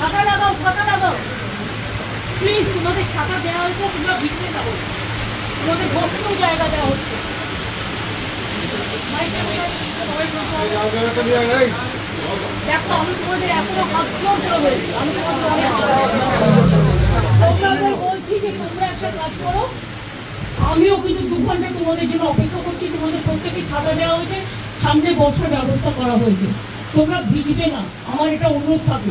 ছাতা লাগাও ছাতা লাগাও। প্লিজ তোমাদের ছাতা দেওয়া হয়েছে তোমরা ভিতরে যাব তোমাদের বসতেও জায়গা দেওয়া হচ্ছে। দেখো আমি তোমাদের এখনও হাত জোর করে বলেছি। আমি তোমাদের বলছি যে তোমরা একটা কাজ করো। আমিও কিন্তু দু ঘণ্টা তোমাদের জন্য অপেক্ষা করছি তোমাদের প্রত্যেকে ছাতা দেওয়া হয়েছে। সামনে বসার ব্যবস্থা করা হয়েছে। তোমরা ভিজবে না। আমার এটা অনুরোধ থাকল।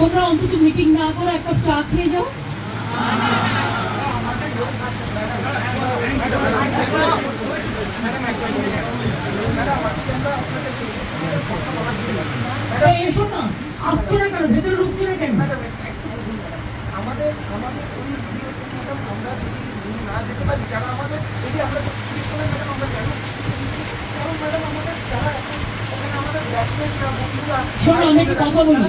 তোমরা অন্তত মিটিং না করে একটা চা খেয়ে যাও। এসো না আসছে না কেন? ভেতরে ঢুকছে না কেন? আমাদের আমাদের ওই আমরা যদি নিয়ে না যেতে পারি যারা আমাদের যদি আমরা জিজ্ঞেস করেন ম্যাডাম আমরা কেন দিচ্ছি কারণ ম্যাডাম আমাদের যারা এখন ওখানে আমাদের ব্যাটসম্যানরা বন্ধুরা শোনো আমি একটা কথা বলি।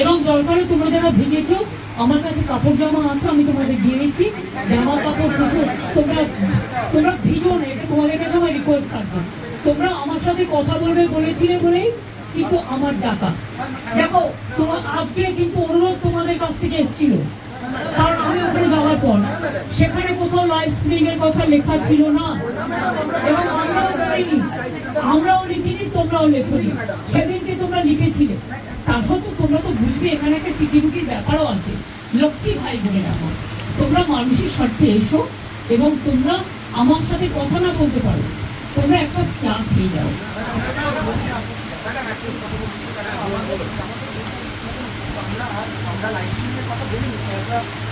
এবং দরকারে তোমরা যারা ভিজেছো, আমার কাছে কাপড় জামা আছে, আমি তোমাদের দিয়ে দিচ্ছি। জামা কাপড় কিছু তোমরা তোমরা ভিজো না, এটা তোমাদের কাছে আমার রিকোয়েস্ট থাকবে। তোমরা আমার সাথে কথা বলবে বলেছিলে বলেই কিন্তু আমার ডাকা। দেখো তোমার আজকে কিন্তু অনুরোধ তোমাদের কাছ থেকে এসেছিল। আমি ওখানে যাওয়ার পর, সেখানে কোথাও লাইভ স্ট্রিমিং এর কথা লেখা ছিল না। এবং আমরাও লিখিনি আমরাও লিখিনি, তোমরাও লেখনি। সেদিনকে তোমরা লিখেছিলে। তা সত্ত্বেও তোমরা তো বুঝবে, এখানে একটা সিকিউরিটির ব্যাপারও আছে। লক্ষ্মী ভাই বলে রাখো, তোমরা মানুষের স্বার্থে এসো এবং তোমরা আমার সাথে কথা না বলতে পারো। তোমরা একটা চা খেয়ে যাও। আমরা লাইভ স্ট্রিমের কথা বলিনি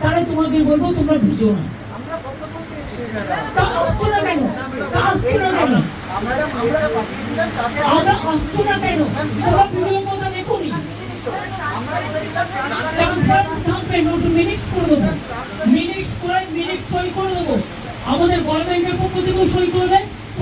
তাহলে তোমাদের বলব তোমরা ভিজো না। আসছো না কেন? আসছো না কেন? আমরা আসছো না কেন? তোমরা সই করে দেবো। আমাদের গভর্নমেন্টের পক্ষ থেকেও সই করবে।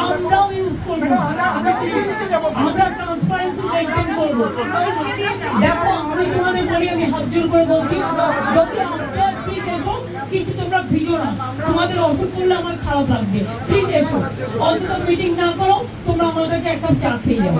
আমরাও ইউজ করব। আমরা ট্রান্সপারেন্সি মেনটেন করব। দেখো আমি তোমাদের বলি আমি হাত জোর করে বলছি যদি আস্তে প্লিজ এসো কিন্তু তোমরা ভিজো না। তোমাদের অসুখ করলে আমার খারাপ লাগবে। প্লিজ এসো। অন্তত মিটিং না করো তোমরা আমার কাছে এক কাপ চা খেয়ে যাও।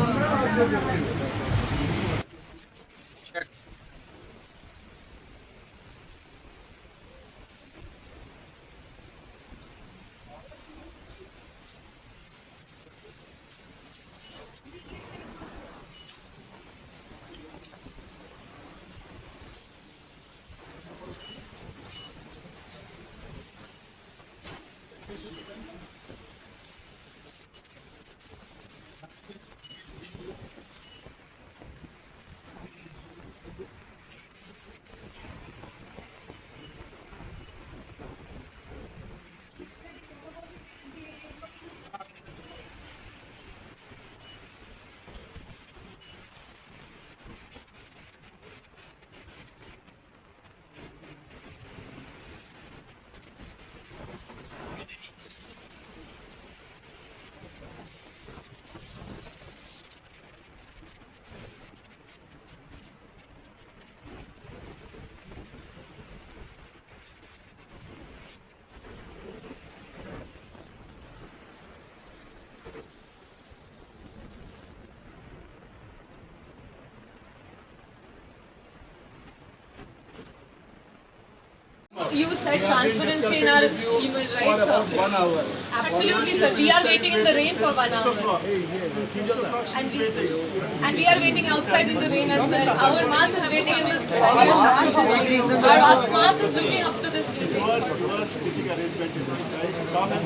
You said transparency in our human For rights. about sir. one hour. Absolutely, sir. We are waiting in the rain for one hour. And we, and we are waiting outside in the rain as well. Our mass is waiting in the Our mass mass is looking up to this sitting. Come and.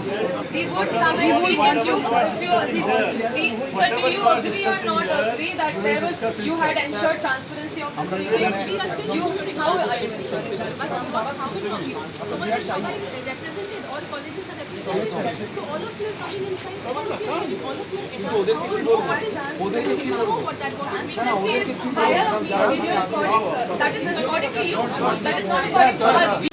We would come and you, you agree, do you agree or not agree that there was, you had ensured transparency of this? You, how are you? How you? Represented, all colleges are. So all of you are coming inside, all of you all of you what is that? You know what that was. That is according to you. That is not according to us.